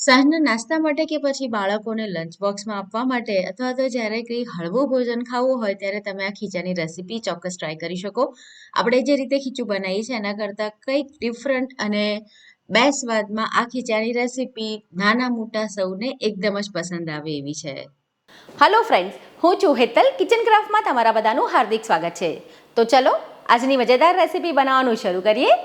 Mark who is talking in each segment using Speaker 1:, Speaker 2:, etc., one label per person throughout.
Speaker 1: સાંજના નાસ્તા માટે કે પછી બાળકોને લંચ બોક્સમાં આપવા માટે અથવા તો જ્યારે કંઈ હળવું ભોજન ખાવું હોય ત્યારે તમે આ ખીચાની રેસીપી ચોક્કસ ટ્રાય કરી શકો. આપણે જે રીતે ખીચું બનાવીએ છીએ એના કરતાં કંઈક ડિફરન્ટ અને બે સ્વાદમાં આ ખીચાની રેસીપી નાના મોટા સૌને એકદમ જ પસંદ આવે એવી છે.
Speaker 2: હલો ફ્રેન્ડ્સ હું છું હેતલ કિચન ક્રાફ્ટમાં તમારા બધાનું હાર્દિક સ્વાગત છે. તો ચલો, આજની મજેદાર રેસીપી બનાવવાનું શરૂ કરીએ.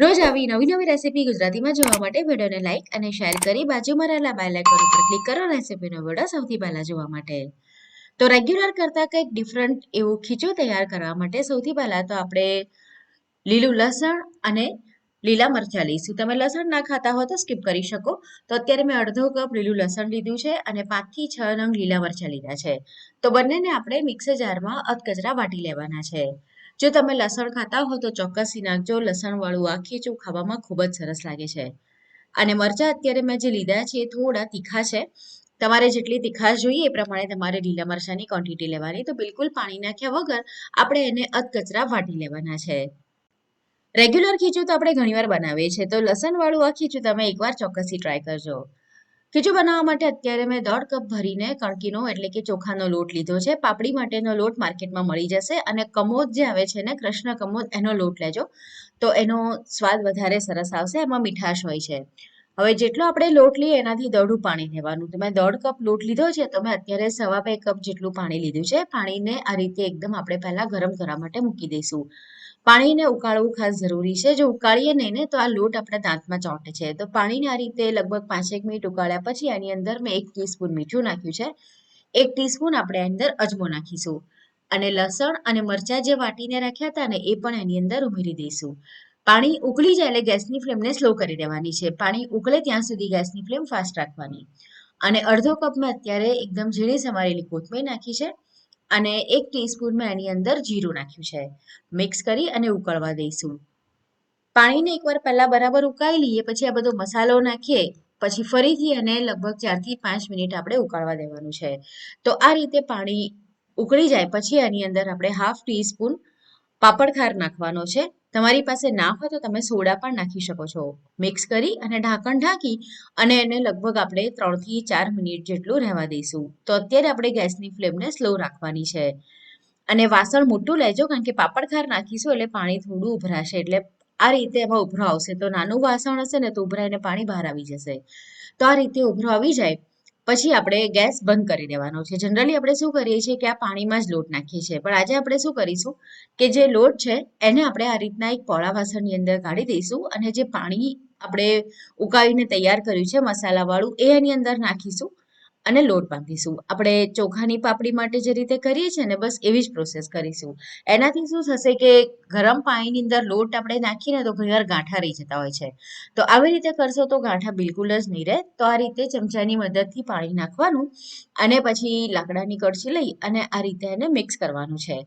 Speaker 1: રોજ આવી નવી નવી રેસીપી ગુજરાતીમાં જોવા માટે વિડીયોને લાઇક અને શેર કરી બાજુમાં રહેલા બેલ આઇકન ઉપર ક્લિક કરો રેસીપીનો વીડિયો સૌથી પહેલાં જોવા માટે. તો રેગ્યુલર કરતાં કંઈક ડિફરન્ટ એવું ખીચું તૈયાર કરવા માટે સૌથી પહેલાં તો આપણે લીલું લસણ અને લીલા મરચાં લઈશું. તમે લસણ ના ખાતા હો તો સ્કીપ કરી શકો. તો અત્યારે મેં અડધો કપ લીલું લસણ લીધું છે અને પાંચથી છ નંગ લીલા મરચાં લીધા છે. તો બંનેને આપણે મિક્સર જારમાં અધકચરા વાટી લેવાના છે. જો તમે લસણ ખાતા હો તો ચોક્કસથી નાખજો. લસણવાળું આ ખીચું ખાવામાં ખૂબ જ સરસ લાગે છે. અને મરચાં અત્યારે મેં જે લીધા છે એ થોડા તીખા છે. તમારે જેટલી તીખાશ જોઈએ એ પ્રમાણે તમારે લીલા મરચાંની ક્વોન્ટિટી લેવાની. તો બિલકુલ પાણી નાખ્યા વગર આપણે એને અધકચરા વાટી લેવાના છે. રેગ્યુલર ખીચું તો આપણે ઘણીવાર બનાવીએ છીએ. તો લસણવાળું આ ખીચું તમે એકવાર ચોક્કસથી ટ્રાય કરજો. ખીચું બનાવવા માટે અત્યારે મેં દોઢ કપ ભરીને કણકીનો એટલે કે ચોખાનો લોટ લીધો છે. પાપડી માટેનો લોટ માર્કેટમાં મળી જશે અને કમોદ જે આવે છે ને, કૃષ્ણ કમોદ, એનો લોટ લેજો. તો એનો સ્વાદ વધારે સરસ આવશે, એમાં મીઠાશ હોય છે. હવે જેટલો આપણે લોટ લઈએ એનાથી દોઢું પાણી લેવાનું. તો મેં દોઢ કપ લોટ લીધો છે, તો મેં અત્યારે સવા બે કપ જેટલું પાણી લીધું છે. પાણીને આ રીતે એકદમ આપણે પહેલાં ગરમ કરવા માટે મૂકી દઈશું. પાણીને ઉકાળવું ખાસ જરૂરી છે. જો ઉકાળીએ નહીં ને તો આ લોટ આપણા દાંતમાં ચોંટે છે. તો પાણીને આ રીતે લગભગ પાંચેક મિનિટ ઉકાળ્યા પછી આની અંદર મેં એક ટીસ્પૂન મીઠું નાખ્યું છે. એક ટીસ્પૂન આપણે અંદર અજમો નાખીશું. અને લસણ અને મરચાં જે વાટીને રાખ્યા હતા ને એ પણ એની અંદર ઉમેરી દઈશું. પાણી ઉકળી જાય એટલે ગેસની ફ્લેમને સ્લો કરી દેવાની છે. પાણી ઉકળે ત્યાં સુધી ગેસની ફ્લેમ ફાસ્ટ રાખવાની. અને અડધો કપ મેં અત્યારે એકદમ ઝીણી સમારેલી કોથમીર નાખી છે. અને એક ટીસ્પૂન મેં એની અંદર જીરું નાખ્યું છે. મિક્સ કરી અને ઉકળવા દઈશું. પાણીને એકવાર પહેલાં બરાબર ઉકાળી લઈએ, પછી આ બધો મસાલો નાખીએ, પછી ફરીથી એને લગભગ ચારથી પાંચ મિનિટ આપણે ઉકાળવા દેવાનું છે. તો આ રીતે પાણી ઉકળી જાય, પછી એની અંદર આપણે હાફ ટીસ્પૂન પાપડ ખાર નાખવાનો છે. તમારી પાસે ના હોય તો તમે સોડા પણ નાખી શકો છો. મિક્સ કરી અને ઢાંકણ ઢાંકી અને એને લગભગ આપણે ત્રણથી ચાર મિનિટ જેટલું રહેવા દઈશું. તો અત્યારે આપણે ગેસની ફ્લેમને સ્લો રાખવાની છે. અને વાસણ મોટું લેજો કારણ કે પાપડ ખાર નાખીશું એટલે પાણી થોડું ઉભરાશે. એટલે આ રીતે એમાં ઉભરો આવશે. તો નાનું વાસણ હશે ને તો ઉભરાઈને પાણી બહાર આવી જશે. તો આ રીતે ઉભરો આવી જાય. પછી આપણે ગેસ બંધ કરી દેવાનો છે. જનરલી આપણે શું કરીએ છીએ કે આ પાણીમાં જ લોટ નાખીએ છીએ. પણ આજે આપણે શું કરીશું કે જે લોટ છે, એને આપણે આ રીતના એક પોળા વાસણની અંદર કાઢી દઈશું અને જે પાણી આપણે ઉકાળીને તૈયાર કર્યું છે, મસાલાવાળું, એ એની અંદર નાખીશું. અને લોટ બાંધીશું. આપણે ચોખાની પાપડી માટે જે રીતે કરીએ છીએ ને, બસ એવી જ પ્રોસેસ કરીશું. એનાથી શું થશે કે ગરમ પાણીની અંદર લોટ આપણે નાખીને તો ઘણીવાર ગાંઠા રહી જતા હોય છે. તો આવી રીતે કરશો તો ગાંઠા બિલકુલ જ નહીં રહે. તો આ રીતે ચમચાની મદદથી પાણી નાખવાનું અને પછી લાકડાની કડછી લઈ અને આ રીતે એને મિક્સ કરવાનું છે.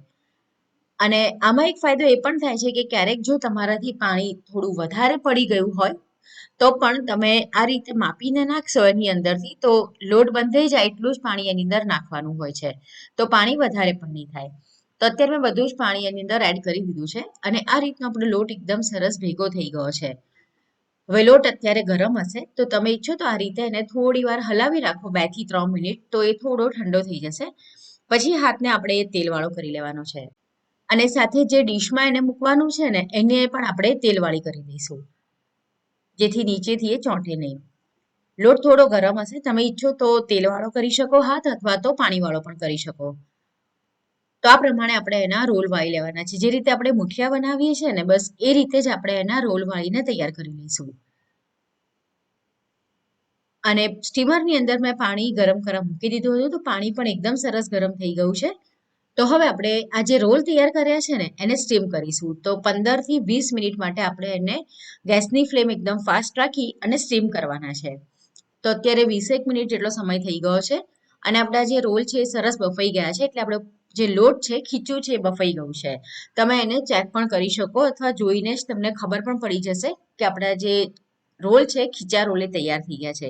Speaker 1: અને આમાં એક ફાયદો એ પણ થાય છે કે ક્યારેક જો તમારાથી પાણી થોડું વધારે પડી ગયું હોય તો પણ તમે આ રીતે માપીને નાખશો એની અંદરથી, તો લોટ બંધાઈ જાય એટલું જ પાણી એની અંદર નાખવાનું હોય છે. તો પાણી વધારે પણ નહીં થાય. તો અત્યારે મેં બધું જ પાણી એની અંદર એડ કરી દીધું છે અને આ રીતનો આપણો લોટ એકદમ સરસ ભેગો થઈ ગયો છે. હવે લોટ અત્યારે ગરમ હશે, તો તમે ઈચ્છો તો આ રીતે એને થોડી વાર હલાવી રાખો, બેથી ત્રણ મિનિટ, તો એ થોડો ઠંડો થઈ જશે. પછી હાથને આપણે એ તેલવાળો કરી લેવાનો છે. અને સાથે જે ડીશમાં એને મૂકવાનું છે ને, એને પણ આપણે તેલવાળી કરી દઈશું. જેથી નીચેથી એ ચોંટે નહીં. લોટ થોડો ગરમ હશે. તમે ઈચ્છો તો તેલવાળો કરી શકો, હાથ અથવા તો પાણીવાળો પણ કરી શકો. તો આ પ્રમાણે આપણે એના રોલ વાળી લેવાના છે જે રીતે આપણે મુઠિયા બનાવીએ છીએ ને, બસ એ રીતે જ આપણે એના રોલ વાળીને તૈયાર કરી લઈશું. અને સ્ટીમરની અંદર મેં પાણી ગરમ કરવા મૂકી દીધું હતું. તો પાણી પણ એકદમ સરસ ગરમ થઈ ગયું છે. તો હવે આપણે આ જે રોલ તૈયાર કર્યા છે ને, એને સ્ટીમ કરીશું. તો પંદરથી વીસ મિનિટ માટે આપણે એને ગેસની ફ્લેમ એકદમ ફાસ્ટ રાખી અને સ્ટીમ કરવાના છે. તો અત્યારે વીસેક મિનિટ જેટલો સમય થઈ ગયો છે અને આપણા જે રોલ છે એ સરસ બફાઈ ગયા છે, એટલે આપણે જે લોટ છે, ખીચું છે એ બફાઈ ગયું છે. તમે એને ચેક પણ કરી શકો અથવા જોઈને જ તમને ખબર પણ પડી જશે કે આપણા જે રોલ છે, ખીચા રોલે તૈયાર થઈ ગયા છે.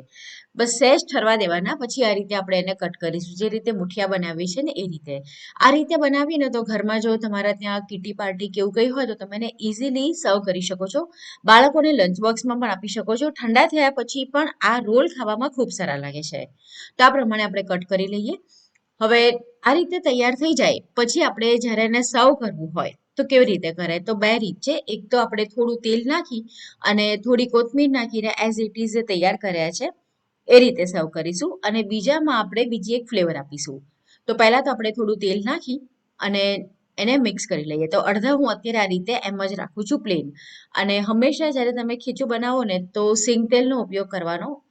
Speaker 1: બસ સહેજ ઠરવા દેવાના, પછી આ રીતે આપણે એને કટ કરીશું. જે રીતે મુઠિયા બનાવી છે ને એ રીતે. આ રીતે બનાવીને તો ઘરમાં જો તમારા ત્યાં કિટી પાર્ટી કે એવું કંઈ હોય તો તમે એને ઇઝીલી સર્વ કરી શકો છો. બાળકોને લંચ બોક્સમાં પણ આપી શકો છો. ઠંડા થયા પછી પણ આ રોલ ખાવામાં ખૂબ સારા લાગે છે. તો આ પ્રમાણે આપણે કટ કરી લઈએ. હવે આ રીતે તૈયાર થઈ જાય. પછી આપણે જ્યારે એને સર્વ કરવું હોય તો કેવી રીતે કરાય? તો બે રીત છે. એક તો આપણે થોડું તેલ નાખી અને થોડી કોથમીર નાખીને એઝ ઇટ ઇઝ તૈયાર કર્યા છે. એ રીતે સર્વ કરીશું. અને બીજામાં આપણે બીજી એક ફ્લેવર આપીશું. તો પહેલાં તો આપણે થોડું તેલ નાખી અને એને મિક્સ કરી લઈએ. તો અડધા હું અત્યારે આ રીતે એમ જ રાખું છું પ્લેન અને હંમેશા જ્યારે તમે ખીચું બનાવો ને તો સિંગ તેલનો ઉપયોગ કરવાનો.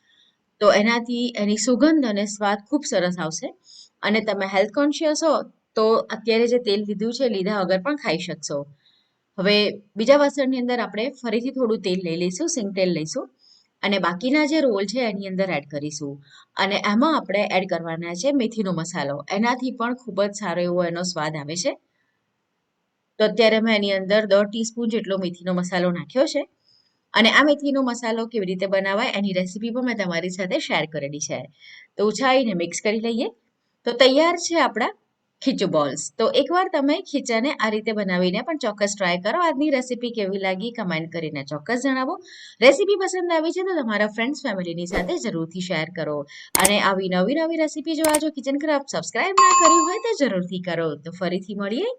Speaker 1: તો એનાથી એની સુગંધ અને સ્વાદ ખૂબ સરસ આવશે. અને તમે હેલ્થ કોન્શિયસ હો તો અત્યારે જે તેલ લીધું છે, લીધા વગર પણ ખાઈ શકશો. હવે બીજા વાસણની અંદર આપણે ફરીથી થોડું તેલ લઈ લઈશું, સિંગ તેલ લઈશું અને બાકીના જે રોલ છે, એની અંદર એડ કરીશું. અને એમાં આપણે એડ કરવાના છે મેથીનો મસાલો. એનાથી પણ ખૂબ જ સારો એવો એનો સ્વાદ આવે છે. તો અત્યારે મેં એની અંદર દોઢ ટીસ્પૂન જેટલો મેથીનો મસાલો નાખ્યો છે. અને આ મેથીનો મસાલો કેવી રીતે બનાવાય એની રેસીપી પણ મેં તમારી સાથે શેર કરેલી છે. તો ઉછાળીને મિક્સ કરી લઈએ. તો તૈયાર છે આપણા ખીચું બોલ્સ. તો એકવાર તમે ખીચાને આ રીતે બનાવીને પણ ચોક્કસ ટ્રાય કરો. આજની રેસીપી કેવી લાગી કમેન્ટ કરીને ચોક્કસ જણાવો. રેસીપી પસંદ આવી છે તો તમારા ફ્રેન્ડ્સ ફેમિલીની સાથે જરૂરથી શેર કરો. અને આવી નવી નવી રેસીપી જોવા જો કિચન ક્રાફ્ટ સબસ્ક્રાઇબ ના કર્યું હોય તો જરૂરથી કરો. તો ફરીથી મળીએ.